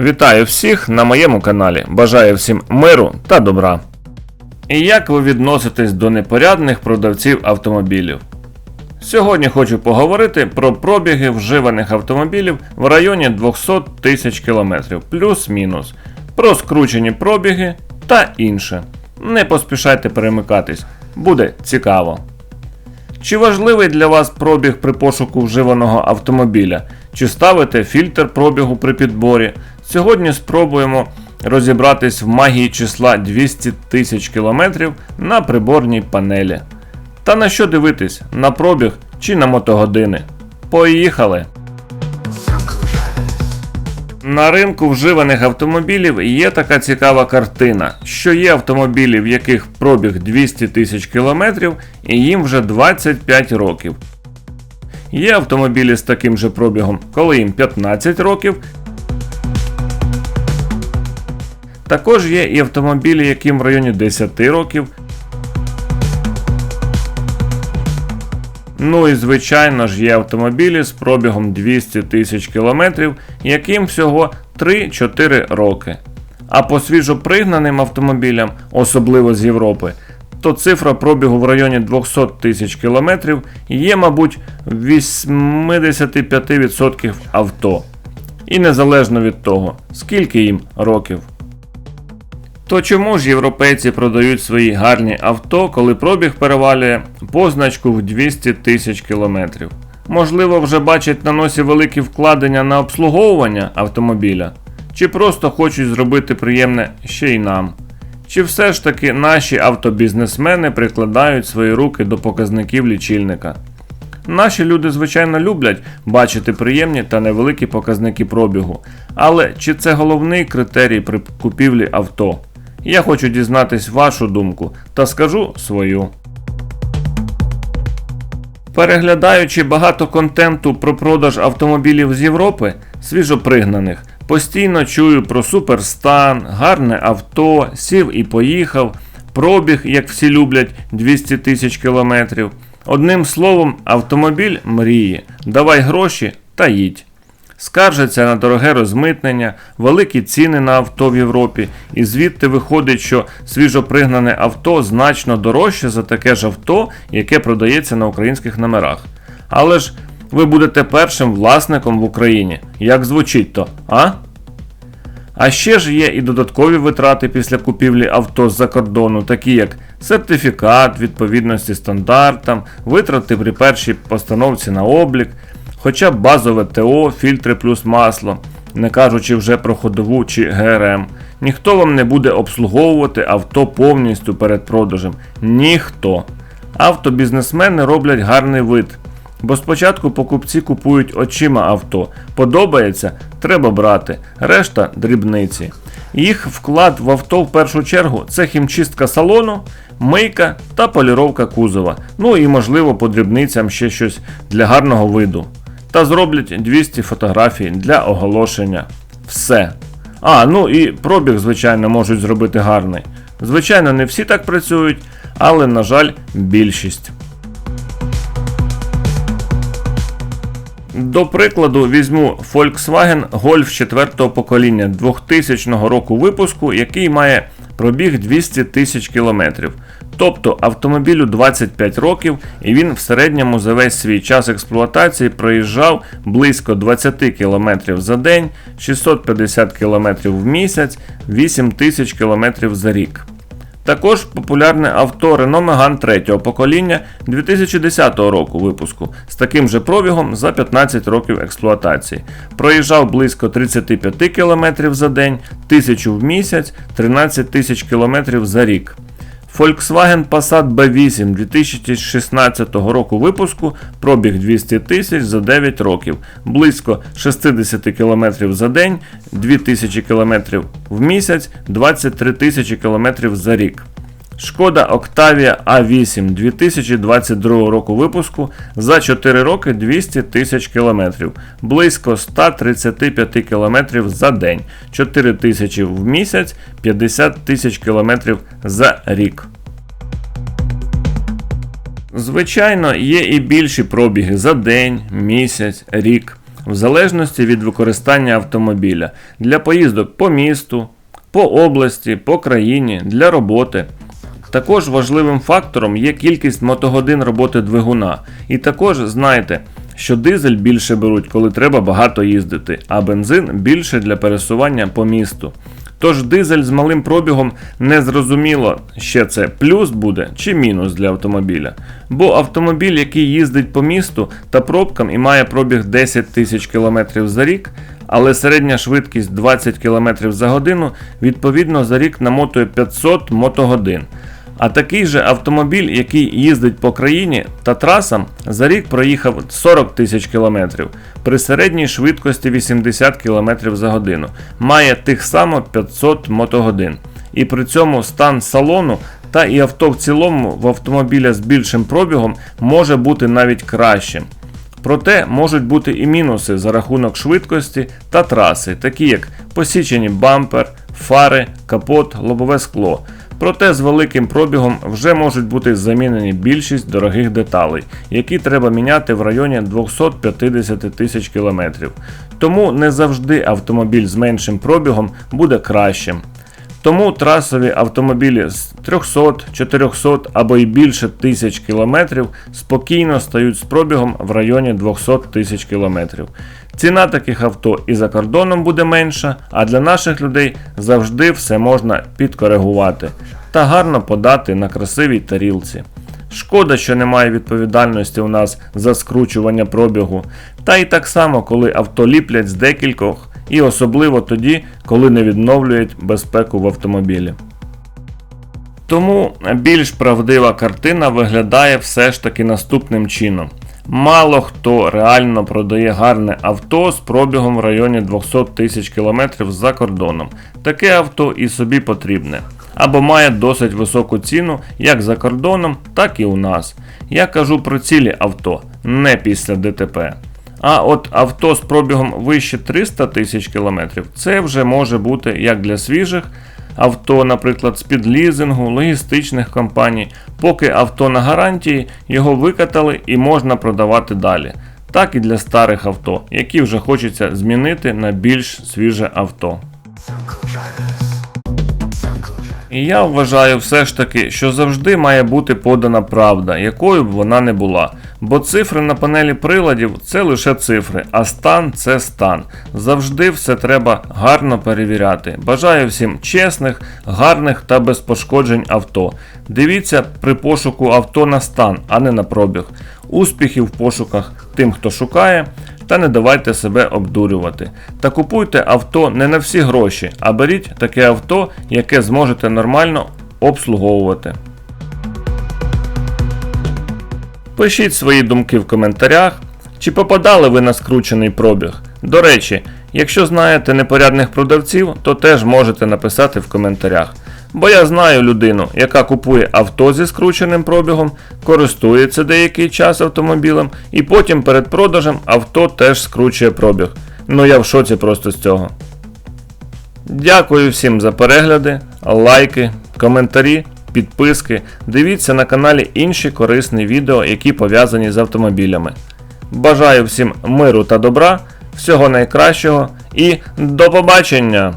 Вітаю всіх на моєму каналі. Бажаю всім миру та добра. І як ви відноситесь до непорядних продавців автомобілів? Сьогодні хочу поговорити про пробіги вживаних автомобілів в районі 200 тисяч кілометрів, плюс-мінус, про скручені пробіги та інше. Не поспішайте перемикатись, буде цікаво. Чи важливий для вас пробіг при пошуку вживаного автомобіля? Чи ставите фільтр пробігу при підборі? Сьогодні спробуємо розібратись в магії числа 200 тисяч кілометрів на приборній панелі. Та на що дивитись? На пробіг чи на мотогодини? Поїхали! На ринку вживаних автомобілів є така цікава картина, що є автомобілі, в яких пробіг 200 тисяч кілометрів і їм вже 25 років. Є автомобілі з таким же пробігом, коли їм 15 років. Також є і автомобілі, яким в районі 10 років. Ну і звичайно ж є автомобілі з пробігом 200 тисяч кілометрів, яким всього 3-4 роки. А по свіжопригнаним автомобілям, особливо з Європи, то цифра пробігу в районі 200 тисяч кілометрів є, мабуть, в 85% авто. І незалежно від того, скільки їм років. То чому ж європейці продають свої гарні авто, коли пробіг перевалює позначку в 200 тисяч кілометрів? Можливо, вже бачать на носі великі вкладення на обслуговування автомобіля, чи просто хочуть зробити приємне ще й нам. Чи все ж таки наші автобізнесмени прикладають свої руки до показників лічильника? Наші люди, звичайно, люблять бачити приємні та невеликі показники пробігу, але чи це головний критерій при купівлі авто? Я хочу дізнатись вашу думку та скажу свою. Переглядаючи багато контенту про продаж автомобілів з Європи, свіжопригнаних, постійно чую про суперстан, гарне авто, сів і поїхав, пробіг, як всі люблять, 200 тисяч кілометрів. Одним словом, автомобіль мріє. Давай гроші та їдь. Скаржаться на дороге розмитнення, великі ціни на авто в Європі, і звідти виходить, що свіжопригнане авто значно дорожче за таке ж авто, яке продається на українських номерах. Але ж ви будете першим власником в Україні. Як звучить то, а? А ще ж є і додаткові витрати після купівлі авто з-за кордону, такі як сертифікат відповідності стандартам, витрати при першій постановці на облік, хоча б базове ТО, фільтри плюс масло, не кажучи вже про ходову чи ГРМ. Ніхто вам не буде обслуговувати авто повністю перед продажем. Ніхто. Автобізнесмени роблять гарний вид. Бо спочатку покупці купують очима авто. Подобається, треба брати, решта дрібниці. Їх вклад в авто в першу чергу це хімчистка салону, мийка та поліровка кузова. Ну і можливо по дрібницям ще щось для гарного виду. Та зроблять 200 фотографій для оголошення. Все. А, ну і пробіг, звичайно, можуть зробити гарний. Звичайно, не всі так працюють, але, на жаль, більшість. До прикладу, візьму Volkswagen Golf 4 покоління 2000 року випуску, який має пробіг 200 тисяч кілометрів. Тобто автомобілю 25 років, і він в середньому за весь свій час експлуатації проїжджав близько 20 км за день, 650 км в місяць, 8 тисяч км за рік. Також популярне авто Renault Megane 3 покоління 2010 року випуску з таким же пробігом за 15 років експлуатації. Проїжджав близько 35 км за день, 1000 в місяць, 13 тисяч км за рік. Volkswagen Passat B8 2016 року випуску, пробіг 200 тисяч за 9 років, близько 60 км за день, 2000 км в місяць, 23 тисячі км за рік. Шкода Octavia A8 2022 року випуску за 4 роки 200 тисяч кілометрів, близько 135 кілометрів за день, 4 тисячі в місяць, 50 тисяч кілометрів за рік. Звичайно, є і більші пробіги за день, місяць, рік. в залежності від використання автомобіля для поїздок по місту, по області, по країні, для роботи. Також важливим фактором є кількість мотогодин роботи двигуна. І також знайте, що дизель більше беруть, коли треба багато їздити, а бензин більше для пересування по місту. Тож дизель з малим пробігом не зрозуміло, ще це плюс буде чи мінус для автомобіля. Бо автомобіль, який їздить по місту та пробкам і має пробіг 10 тисяч км за рік, але середня швидкість 20 км за годину, відповідно за рік намотує 500 мотогодин. А такий же автомобіль, який їздить по країні та трасам, за рік проїхав 40 тисяч кілометрів при середній швидкості 80 км за годину, має тих само 500 мотогодин. І при цьому стан салону та і авто в цілому в автомобіля з більшим пробігом може бути навіть кращим. Проте можуть бути і мінуси за рахунок швидкості та траси, такі як посічені бампер, фари, капот, лобове скло. Проте з великим пробігом вже можуть бути замінені більшість дорогих деталей, які треба міняти в районі 250 тисяч кілометрів. Тому не завжди автомобіль з меншим пробігом буде кращим. Тому трасові автомобілі з 300, 400 або й більше тисяч кілометрів спокійно стають з пробігом в районі 200 тисяч кілометрів. Ціна таких авто і за кордоном буде менша, а для наших людей завжди все можна підкоригувати та гарно подати на красивій тарілці. Шкода, що немає відповідальності у нас за скручування пробігу, та й так само, коли авто ліплять з декількох, і особливо тоді, коли не відновлюють безпеку в автомобілі. Тому більш правдива картина виглядає все ж таки наступним чином. Мало хто реально продає гарне авто з пробігом в районі 200 тисяч кілометрів за кордоном. Таке авто і собі потрібне. Або має досить високу ціну як за кордоном, так і у нас. Я кажу про цілі авто, не після ДТП. А от авто з пробігом вище 300 тисяч кілометрів це вже може бути як для свіжих авто, наприклад, з під лізингу, логістичних компаній, поки авто на гарантії його викатали і можна продавати далі. Так і для старих авто, які вже хочеться змінити на більш свіже авто. І я вважаю все ж таки, що завжди має бути подана правда, якою б вона не була. Бо цифри на панелі приладів це лише цифри, а стан це стан. Завжди все треба гарно перевіряти. Бажаю всім чесних, гарних та без пошкоджень авто. Дивіться при пошуку авто на стан, а не на пробіг. Успіхів в пошуках тим, хто шукає. Та не давайте себе обдурювати. Та купуйте авто не на всі гроші, а беріть таке авто, яке зможете нормально обслуговувати. Пишіть свої думки в коментарях, чи попадали ви на скручений пробіг. До речі, якщо знаєте непорядних продавців, то теж можете написати в коментарях. Бо я знаю людину, яка купує авто зі скрученим пробігом, користується деякий час автомобілем, і потім перед продажем авто теж скручує пробіг. Ну я в шоці просто з цього. Дякую всім за перегляди, лайки, коментарі, підписки. Дивіться на каналі інші корисні відео, які пов'язані з автомобілями. Бажаю всім миру та добра, всього найкращого і до побачення!